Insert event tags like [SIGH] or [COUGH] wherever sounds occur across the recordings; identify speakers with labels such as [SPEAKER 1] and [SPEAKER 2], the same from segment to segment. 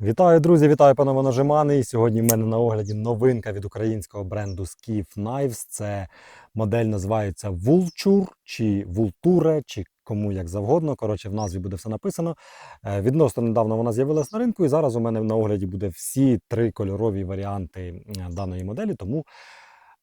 [SPEAKER 1] Вітаю, друзі! Вітаю, панове нажимани. І Сьогодні в мене на огляді новинка від українського бренду Skiff Knives. Це модель називається Vulture чи Vulture, чи кому як завгодно. Коротше, в назві буде все написано. Е, Відносно недавно вона з'явилась на ринку, і зараз у мене на огляді буде всі три кольорові варіанти е, даної моделі. Тому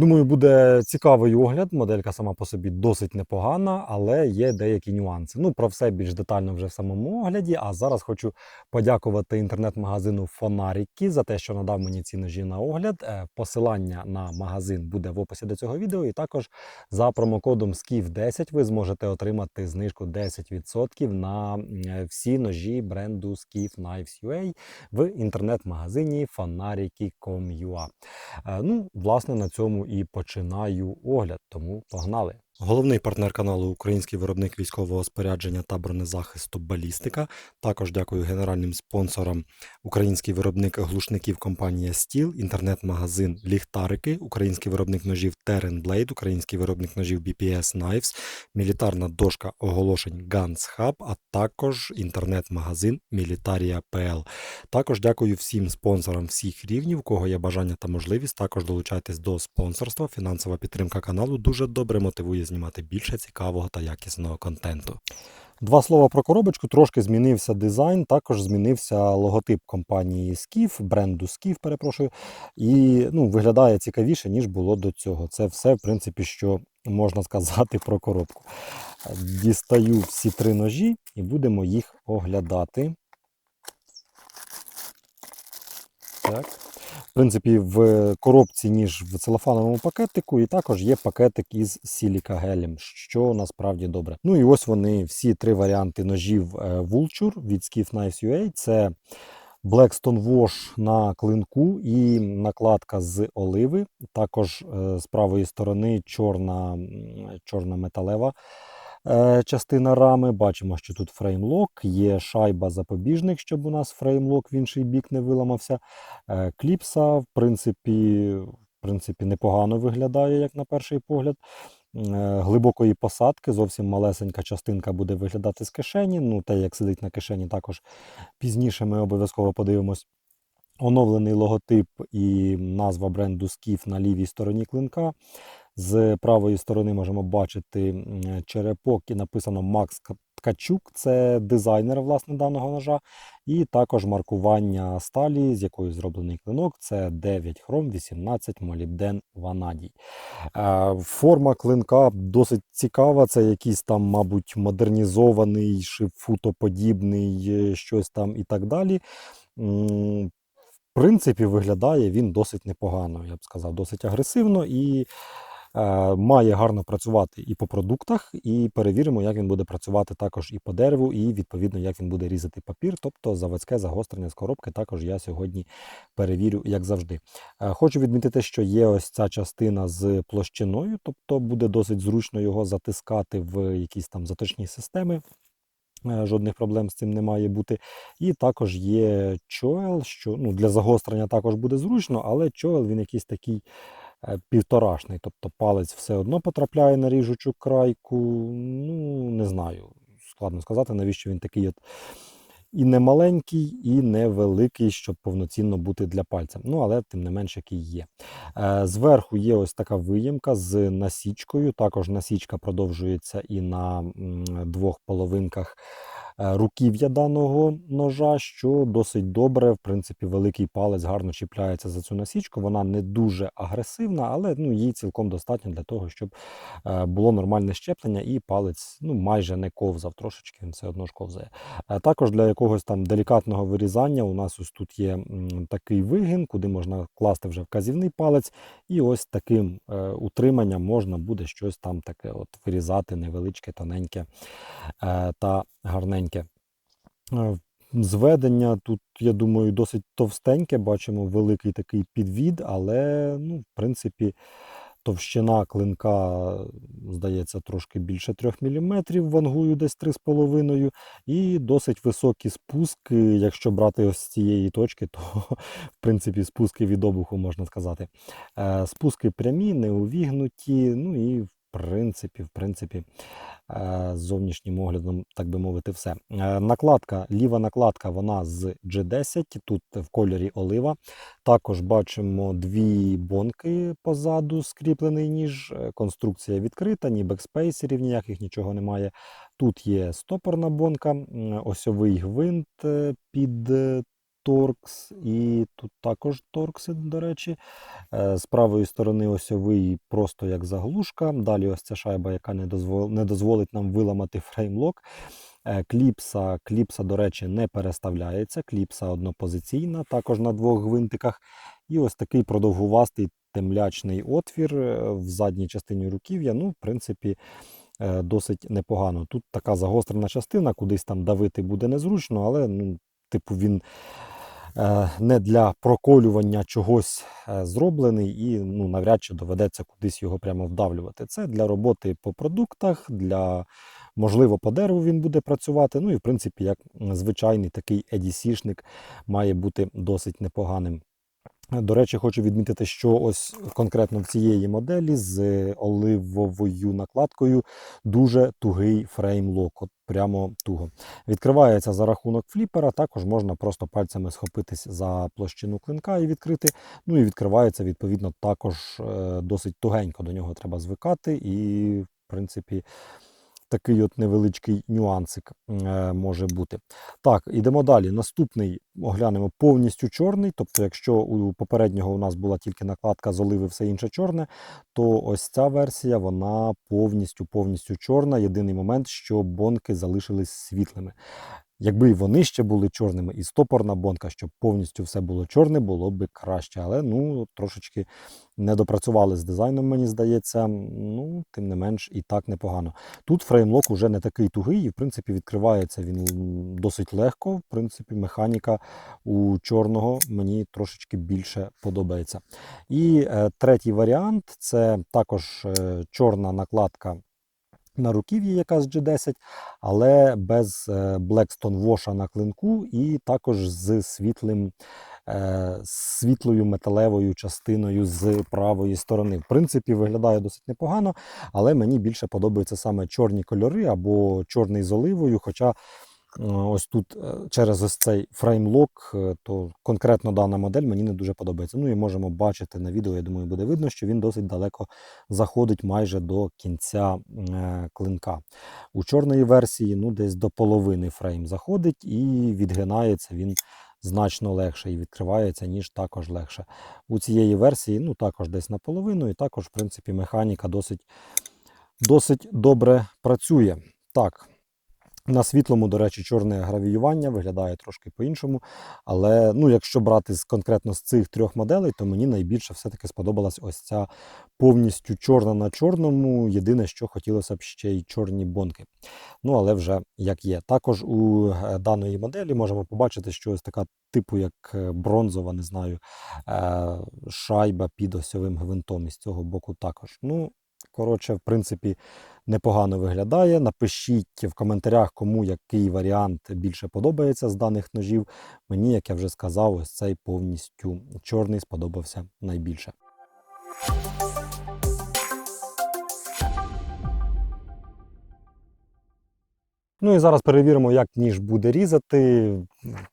[SPEAKER 1] Думаю, буде цікавий огляд. Моделька сама по собі досить непогана, але є деякі нюанси. Ну, про все більш детально вже в самому огляді. А зараз хочу подякувати інтернет-магазину Фонаріки за те, що надав мені ці ножі на огляд. Е, Посилання на магазин буде в описі до цього відео. І також за промокодом SKIF10 ви зможете отримати знижку 10% на е, всі ножі бренду Skiff Knives UA в інтернет-магазині fanariki.com.ua. Е, Ну, власне, на цьому і починаю огляд, тому погнали. Головний партнер каналу Український виробник військового спорядження та бронезахисту Балістика. Також дякую генеральним спонсорам Український виробник глушників компанія Steel, інтернет-магазин Ліхтарики, Український виробник ножів Blade, Український виробник ножів BPS Knives, мілітарна дошка оголошень Guns Hub, а також інтернет-магазин Militaria.pl. Також дякую всім спонсорам всіх рівнів, кого є бажання та можливість. Також долучайтесь до спонсорства. Фінансова підтримка каналу дуже добре мотивує знімати більше цікавого та якісного контенту. Два слова про коробочку. Трошки змінився дизайн, також змінився логотип компанії Skiff, бренду Skiff, перепрошую. І ну, виглядає цікавіше, ніж було до цього. Це все, в принципі, що можна сказати про коробку. Дістаю всі три ножі і будемо їх оглядати. Так. Принципі, в коробці, ніж в целофановому пакетику, і також є пакетик із сілікагелем, що насправді добре. Ну і ось вони, всі три варіанти ножів е, Vulture від Skiff Knives UA. Це Blackstone Wash на клинку і накладка з оливи. Також е, з правої сторони чорна, чорна металева частина рами. Бачимо, що тут фреймлок, є шайба запобіжник, щоб у нас фреймлок в інший бік не виламався. Е, Кліпса, в принципі, в принципі, непогано виглядає, як на перший погляд. Е, Глибокої посадки, зовсім малесенька частинка буде виглядати з кишені. Ну, те, як сидить на кишені, також пізніше ми обов'язково подивимось. Оновлений логотип і назва бренду Skiff на лівій стороні клинка. З правої сторони можемо бачити черепок і написано Макс Ткачук, це дизайнер власне даного ножа. І також маркування сталі, з якою зроблений клинок. Це 9 хром, 18 молібден ванадій. Е, Форма клинка досить цікава. Це якийсь там, мабуть, модернізований, шифутоподібний, е, щось там і так далі. В принципі, виглядає він досить непогано, я б сказав, досить агресивно і має гарно працювати і по продуктах, і перевіримо, як він буде працювати також і по дереву, і відповідно, як він буде різати папір. Тобто заводське загострення з коробки також я сьогодні перевірю, як завжди. Е, хочу відмітити, що є ось ця частина з площиною, тобто буде досить зручно його затискати в якісь там заточні системи. Е, Жодних проблем з цим не має бути. І також є чоел, що ну, для загострення також буде зручно, але чоел він якийсь такий е, півторашний. Тобто палець все одно потрапляє на ріжучу крайку. Ну, не знаю. Складно сказати, навіщо він такий от і не маленький, і не великий, щоб повноцінно бути для пальця. Ну, але тим не менш, який є. Е, Зверху є ось така виємка з насічкою. Також насічка продовжується і на двох половинках е, руків'я даного ножа, що досить добре. В принципі, великий палець гарно чіпляється за цю насічку. Вона не дуже агресивна, але ну, їй цілком достатньо для того, щоб е, було нормальне щеплення, і палець ну, майже не ковзав. Трошечки він все одно ж ковзає. Е, Також для якогось там делікатного вирізання у нас ось тут є такий вигін, куди можна класти вже вказівний палець, і ось таким е, утриманням можна буде щось там таке от вирізати невеличке, тоненьке е, та гарненьке. Е, Зведення тут, я думаю, досить товстеньке. Бачимо великий такий підвід, але, ну, в принципі, товщина клинка, здається, трошки більше 3 мм, вангую десь 3,5 і досить високі спуски. Якщо брати ось з цієї точки, то в принципі спуски від обуху можна сказати. Е, Спуски прямі, не увігнуті, ну і в принципі, в принципі, е, зовнішнім оглядом, так би мовити, все. Е, Накладка, ліва накладка, вона з G10, тут в кольорі олива. Також бачимо дві бонки позаду, скріплений ніж. Е, Конструкція відкрита, ні бекспейсерів ніяких, нічого немає. Тут є стопорна бонка, осьовий гвинт під торкс, і тут також торкси, до речі. Е, З правої сторони осьовий просто як заглушка. Далі ось ця шайба, яка не, дозвол... не дозволить нам виламати фреймлок. Е, Кліпса, кліпса, до речі, не переставляється. Кліпса однопозиційна, також на двох гвинтиках. І ось такий продовгувастий темлячний отвір е, в задній частині руків'я. Ну, в принципі, досить непогано. Тут така загострена частина, кудись там давити буде незручно, але ну, типу він не для проколювання чогось е, зроблений і ну, навряд чи доведеться кудись його прямо вдавлювати. Це для роботи по продуктах, для можливо по дереву він буде працювати. Ну і в принципі, як звичайний такий EDC-шник має бути досить непоганим. До речі, хочу відмітити, що ось конкретно в цієї моделі з оливовою накладкою дуже тугий фреймлок, от прямо туго. Відкривається за рахунок фліпера, також можна просто пальцями схопитись за площину клинка і відкрити. Ну і відкривається відповідно також е, досить тугенько. До нього треба звикати, і в принципі. Такий от невеличкий нюансик е, може бути. Так, ідемо далі. Наступний оглянемо повністю чорний. Тобто, якщо у попереднього у нас була тільки накладка з оливи, все інше чорне, то ось ця версія вона повністю повністю чорна. Єдиний момент, що бонки залишились світлими. Якби і вони ще були чорними, і стопорна бонка, щоб повністю все було чорне, було б краще. Але ну трошечки не допрацювали з дизайном, мені здається. Ну, тим не менш, і так непогано. Тут фреймлок уже не такий тугий, і в принципі відкривається він досить легко. В принципі, механіка у чорного мені трошечки більше подобається. І е, третій варіант це також е, чорна накладка. На руків'ї, яка з G10, але без е, Blackstone Wash на клинку, і також з світлим, е, світлою металевою частиною з правої сторони. В принципі, виглядає досить непогано, але мені більше подобаються саме чорні кольори або чорний з оливою. Хоча ось тут е, через ось цей фреймлок, е, то конкретно дана модель мені не дуже подобається. Ну і можемо бачити на відео, я думаю, буде видно, що він досить далеко заходить майже до кінця е, клинка. У чорної версії ну, десь до половини фрейм заходить і відгинається він значно легше і відкривається, ніж також легше. У цієї версії ну, також десь наполовину, і також, в принципі, механіка досить, досить добре працює. Так. На світлому, до речі, чорне гравіювання виглядає трошки по-іншому. Але ну, якщо брати з, конкретно з цих трьох моделей, то мені найбільше все-таки сподобалась ось ця повністю чорна на чорному. Єдине, що хотілося б ще й чорні бонки. Ну, але вже як є. Також у е, даної моделі можемо побачити, що ось така типу, як е, бронзова, не знаю, е, шайба під осьовим гвинтом із цього боку також. Ну, коротше, в принципі, непогано виглядає. Напишіть в коментарях, кому який варіант більше подобається з даних ножів. Мені, як я вже сказав, ось цей повністю чорний сподобався найбільше. Ну і зараз перевіримо, як ніж буде різати,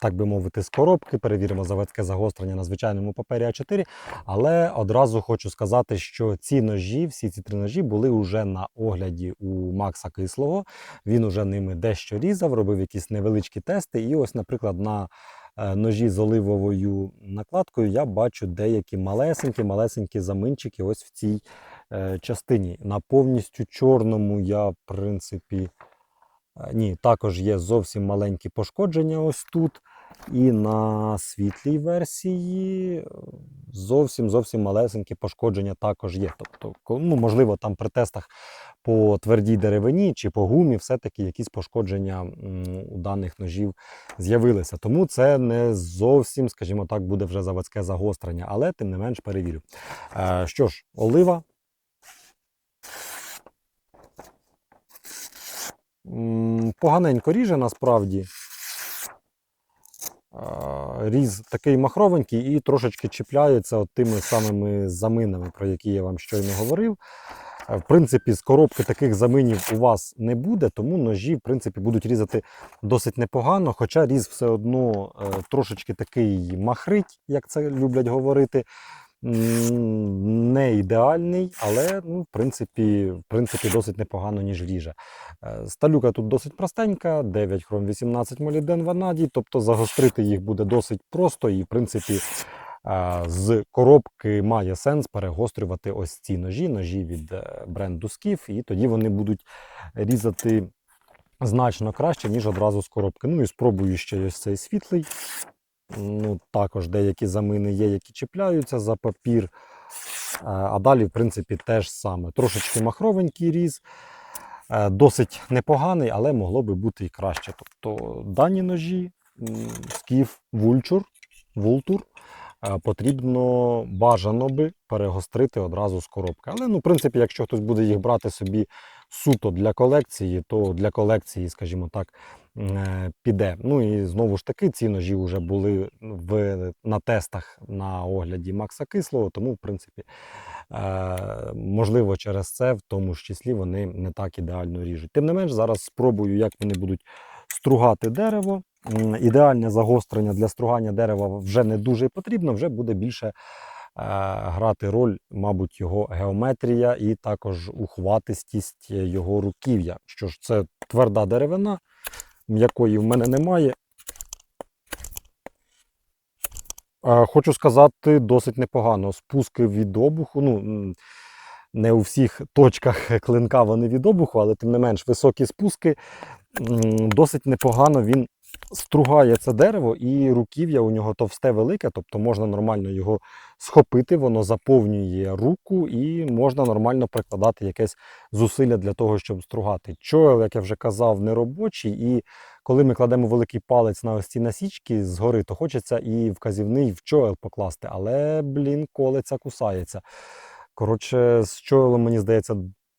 [SPEAKER 1] так би мовити, з коробки. Перевіримо заводське загострення на звичайному папері А4. Але одразу хочу сказати, що ці ножі, всі ці три ножі були вже на огляді у Макса Кислого. Він уже ними дещо різав, робив якісь невеличкі тести. І ось, наприклад, на е, ножі з оливовою накладкою я бачу деякі малесенькі, малесенькі заминчики ось в цій е, частині. На повністю чорному я, в принципі. Е, Ні, також є зовсім маленькі пошкодження ось тут. І на світлій версії е, зовсім зовсім малесенькі пошкодження також є. Тобто, ну, можливо, там при тестах по твердій деревині чи по гумі все-таки якісь пошкодження у даних ножів з'явилися. Тому це не зовсім, скажімо так, буде вже заводське загострення, але тим не менш перевірю. Е, Що ж, олива. Поганенько ріже насправді. Різ такий махровенький і трошечки чіпляється от тими самими заминами, про які я вам щойно говорив. Е, В принципі, з коробки таких заминів у вас не буде, тому ножі в принципі, будуть різати досить непогано. Хоча різ все одно е, трошечки такий махрить, як це люблять говорити. Не ідеальний, але ну, в, принципі, в принципі досить непогано, ніж ріже. Сталюка тут досить простенька, 9 хром 18 молібден ванадій, тобто загострити їх буде досить просто і, в принципі, е, з коробки має сенс перегострювати ось ці ножі, ножі від е, бренду Skiff, і тоді вони будуть різати значно краще, ніж одразу з коробки. Ну і спробую ще ось цей світлий. Ну, також деякі замини є, які чіпляються за папір. Е, А далі, в принципі, теж саме. Трошечки махровенький різ, е, досить непоганий, але могло би бути і краще. Тобто дані ножі, скіф, вульчур, вултур, е, потрібно бажано би перегострити одразу з коробки. Але, ну, в принципі, якщо хтось буде їх брати собі суто для колекції, то для колекції, скажімо так, піде. Ну і знову ж таки, ці ножі вже були в, на тестах на огляді Макса Кислого, тому, в принципі, е, можливо, через це, в тому ж числі, вони не так ідеально ріжуть. Тим не менш, зараз спробую, як вони будуть стругати дерево. Ідеальне загострення для стругання дерева вже не дуже потрібно, вже буде більше е, грати роль, мабуть, його геометрія і також ухватистість його руків'я. Що ж, це тверда деревина, м'якої в мене немає. Хочу сказати, досить непогано. Спуски від обуху. Ну, не у всіх точках [LAUGHS] клинка вони від обуху, але тим не менш високі спуски. Досить непогано він стругає це дерево, і руків'я у нього товсте велике, тобто можна нормально його схопити, воно заповнює руку і можна нормально прикладати якесь зусилля для того, щоб стругати. Чойл, як я вже казав, не робочий, і коли ми кладемо великий палець на ось ці насічки згори, то хочеться і вказівний в чойл покласти, але, блін, колеться, кусається. Коротше, з чойлом, мені здається,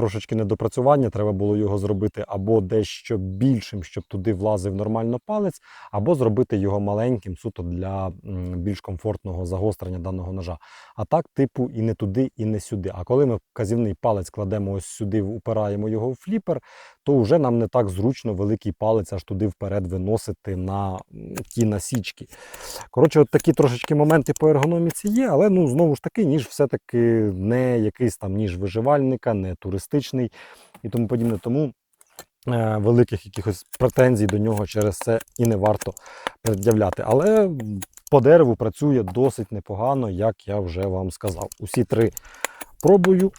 [SPEAKER 1] трошечки недопрацювання. Треба було його зробити або дещо більшим, щоб туди влазив нормально палець, або зробити його маленьким, суто для більш комфортного загострення даного ножа. А так, типу, і не туди, і не сюди. А коли ми вказівний палець кладемо ось сюди, упираємо його в фліпер, то вже нам не так зручно великий палець аж туди вперед виносити на ті насічки. Коротше, от такі трошечки моменти по ергономіці є, але ну знову ж таки, ніж все-таки не якийсь там ніж виживальника, не туристичний і тому подібне. Тому е, великих якихось претензій до нього через це і не варто пред'являти. Але по дереву працює досить непогано, як я вже вам сказав. Усі три пробую.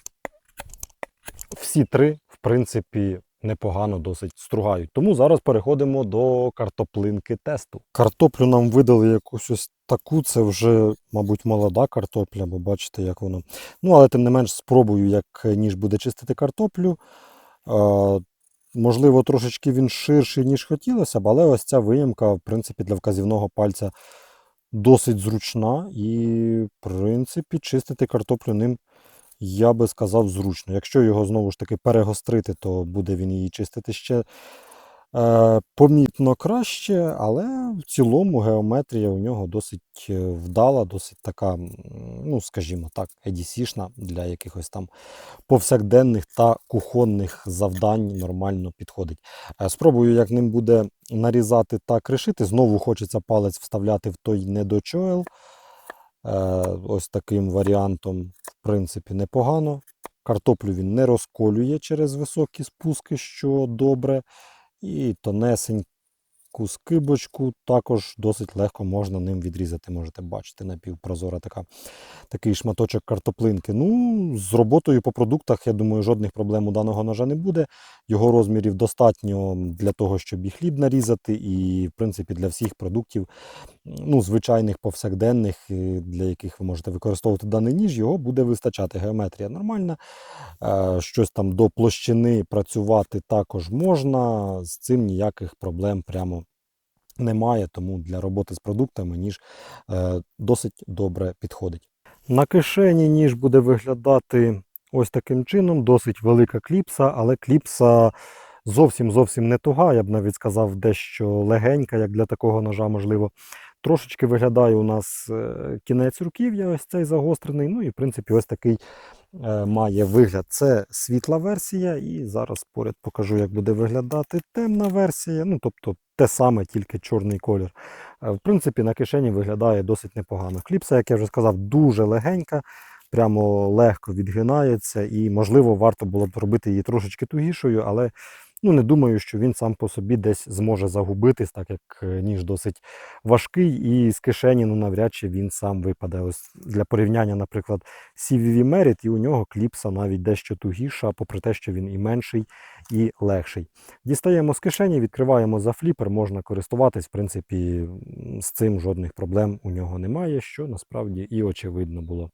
[SPEAKER 1] Всі три, в принципі, непогано досить стругають. Тому зараз переходимо до картоплинки тесту. Картоплю нам видали якусь ось таку, це вже, мабуть, молода картопля, бо бачите, як воно. Ну, але тим не менш спробую, як ніж буде чистити картоплю. Можливо, трошечки він ширший, ніж хотілося б, але ось ця виємка, в принципі, для вказівного пальця досить зручна. І, в принципі, чистити картоплю ним я би сказав, зручно. Якщо його знову ж таки перегострити, то буде він її чистити ще е, помітно краще, але в цілому геометрія у нього досить е, вдала, досить така, ну скажімо так, EDC-шна для якихось там повсякденних та кухонних завдань нормально підходить. Е, Спробую, як ним буде нарізати та кришити. Знову хочеться палець вставляти в той недочоел. Е, Ось таким варіантом, в принципі, непогано. Картоплю він не розколює через високі спуски, що добре. І тонесеньку скибочку також досить легко можна ним відрізати. Можете бачити напівпрозора така, такий шматочок картоплинки. Ну, з роботою по продуктах, я думаю, жодних проблем у даного ножа не буде. Його розмірів достатньо для того, щоб і хліб нарізати, і, в принципі, для всіх продуктів, ну, звичайних повсякденних, для яких ви можете використовувати даний ніж, його буде вистачати. Геометрія нормальна. Е, Щось там до площини працювати також можна. З цим ніяких проблем прямо немає. Тому для роботи з продуктами ніж е, досить добре підходить. На кишені ніж буде виглядати ось таким чином. Досить велика кліпса, але кліпса зовсім зовсім не туга. Я б навіть сказав, дещо легенька, як для такого ножа, можливо. Трошечки виглядає у нас е, кінець руків'я, ось цей загострений. Ну і в принципі ось такий е, має вигляд. Це світла версія, і зараз поряд покажу, як буде виглядати темна версія. Ну, тобто те саме, тільки чорний колір. Е, В принципі, на кишені виглядає досить непогано. Кліпса, як я вже сказав, дуже легенька, прямо легко відгинається, і, можливо, варто було б робити її трошечки тугішою, але ну, не думаю, що він сам по собі десь зможе загубитись, так як е, ніж досить важкий, і з кишені ну, навряд чи він сам випаде. Ось для порівняння, наприклад, CVV Merit, і у нього кліпса навіть дещо тугіша, попри те, що він і менший, і легший. Дістаємо з кишені, відкриваємо за фліпер, можна користуватись. В принципі, з цим жодних проблем у нього немає, що насправді і очевидно було.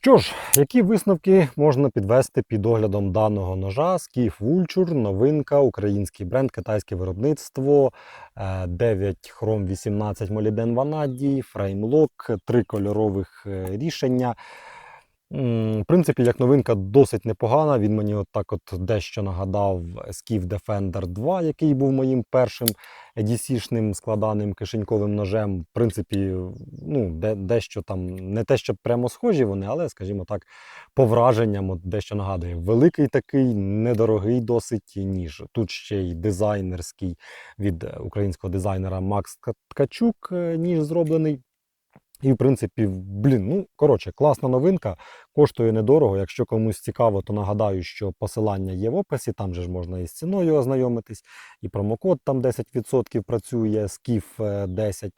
[SPEAKER 1] Що ж, які висновки можна підвести під оглядом даного ножа? Скіф Vulture, новинка, український бренд, китайське виробництво, е, 9 хром 18 молібден ванадій, фреймлок, три кольорових е, рішення. В принципі, як новинка досить непогана. Він мені от так от дещо нагадав Skiff Defender 2, який був моїм першим EDC-шним складаним кишеньковим ножем. В принципі, ну, де, дещо там не те, що прямо схожі вони, але, скажімо так, по враженням от дещо нагадує. Великий такий, недорогий досить ніж. Тут ще й дизайнерський від українського дизайнера Макс Ткачук е, ніж зроблений. І, в принципі, блін, ну коротше, класна новинка, коштує недорого. Якщо комусь цікаво, то нагадаю, що посилання є в описі, там же ж можна із ціною ознайомитись, і промокод там 10% працює, SKIF 10.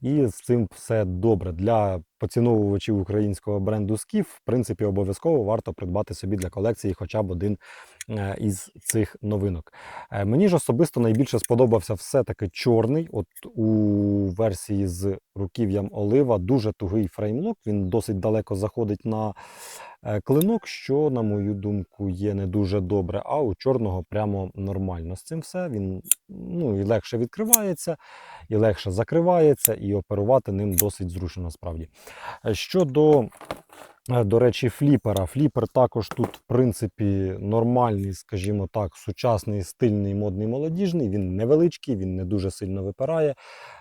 [SPEAKER 1] І з цим все добре. Для поціновувачів українського бренду SKIF, в принципі, обов'язково варто придбати собі для колекції хоча б один е, із цих новинок. Е, Мені ж особисто найбільше сподобався все-таки чорний. От у версії з руків'ям олива дуже тугий фреймлок. Він досить далеко заходить на е, клинок, що, на мою думку, є не дуже добре. А у чорного прямо нормально з цим все. Він ну, і легше відкривається, і легше закривається, і оперувати ним досить зручно насправді. Е, Щодо Е, До речі, фліпера. Фліпер також тут, в принципі, нормальний, скажімо так, сучасний, стильний, модний, молодіжний. Він невеличкий, він не дуже сильно випирає.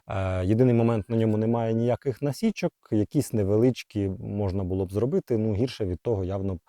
[SPEAKER 1] Е, Єдиний момент на ньому немає ніяких насічок, якісь невеличкі можна було б зробити. Ну, гірше від того явно б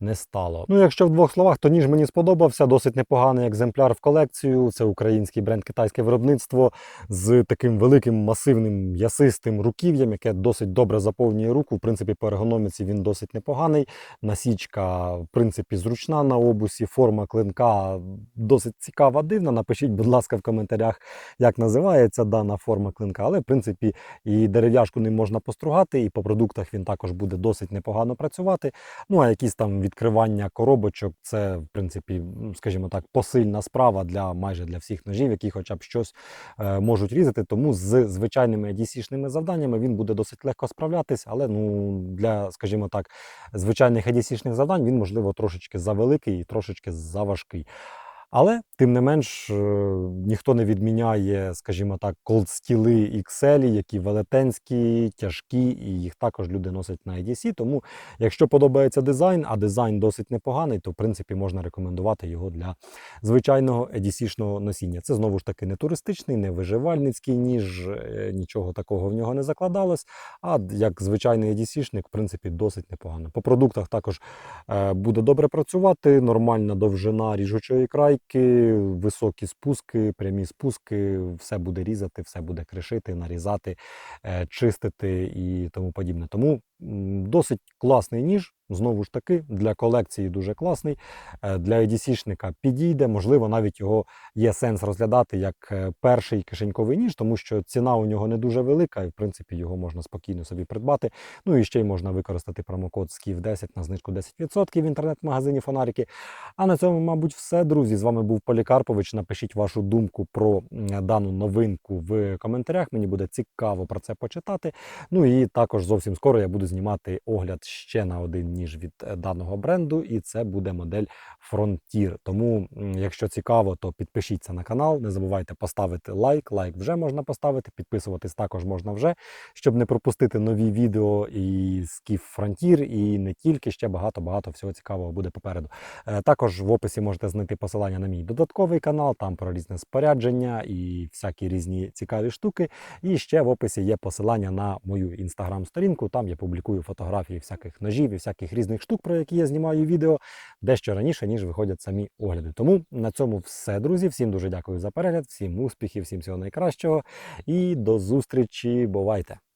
[SPEAKER 1] не стало. Ну, якщо в двох словах, то ніж мені сподобався. Досить непоганий екземпляр в колекцію. Це український бренд, китайське виробництво з таким великим масивним м'ясистим руків'ям, яке досить добре заповнює руку. В принципі, по ергономіці він досить непоганий. Насічка, в принципі, зручна на обусі, форма клинка досить цікава, дивна. Напишіть, будь ласка, в коментарях, як називається дана форма клинка. Але, в принципі, і дерев'яшку ним можна постругати, і по продуктах він також буде досить непогано працювати. Ну, а якісь там відкривання коробочок, це, в принципі, ну, скажімо так, посильна справа для майже для всіх ножів, які хоча б щось е, можуть різати. Тому з звичайними EDC-шними завданнями він буде досить легко справлятись, але ну, для, скажімо так, звичайних EDC-шних завдань він, можливо, трошечки завеликий і трошечки заважкий. Але, тим не менш, е, ніхто не відміняє, скажімо так, колдстіли XL, які велетенські, тяжкі, і їх також люди носять на EDC. Тому, якщо подобається дизайн, а дизайн досить непоганий, то в принципі можна рекомендувати його для звичайного EDC-шного носіння. Це знову ж таки не туристичний, не виживальницький ніж, е, нічого такого в нього не закладалось. А як звичайний EDC-шник, в принципі, досить непогано. По продуктах також е, буде добре працювати, нормальна довжина ріжучої крайки, високі спуски, прямі спуски, все буде різати, все буде кришити, нарізати, е, чистити і тому подібне. Тому досить класний ніж. Знову ж таки, для колекції дуже класний. Е, Для EDC-шника підійде, можливо, навіть його є сенс розглядати як е, перший кишеньковий ніж, тому що ціна у нього не дуже велика, і в принципі його можна спокійно собі придбати. Ну і ще й можна використати промокод SKIF10 на знижку 10% в інтернет-магазині Фонарики. А на цьому, мабуть, все, друзі. З вами був Полікарпович. Напишіть вашу думку про дану новинку в коментарях. Мені буде цікаво про це почитати. Ну і також зовсім скоро я буду знімати огляд ще на один ніж від е, даного бренду, і це буде модель Frontier. Тому, якщо цікаво, то підпишіться на канал. Не забувайте поставити лайк. Лайк вже можна поставити, підписуватись також можна вже, щоб не пропустити нові відео і Київ Frontier, і не тільки ще багато-багато всього цікавого буде попереду. Е, Також в описі можете знайти посилання на мій додатковий канал, там про різне спорядження і всякі різні цікаві штуки. І ще в описі є посилання на мою інстаграм-сторінку. Там я публікую фотографії всяких ножів і всяких різних штук, про які я знімаю відео дещо раніше, ніж виходять самі огляди. Тому на цьому все, друзі. Всім дуже дякую за перегляд, всім успіхів, всім всього найкращого і до зустрічі. Бувайте!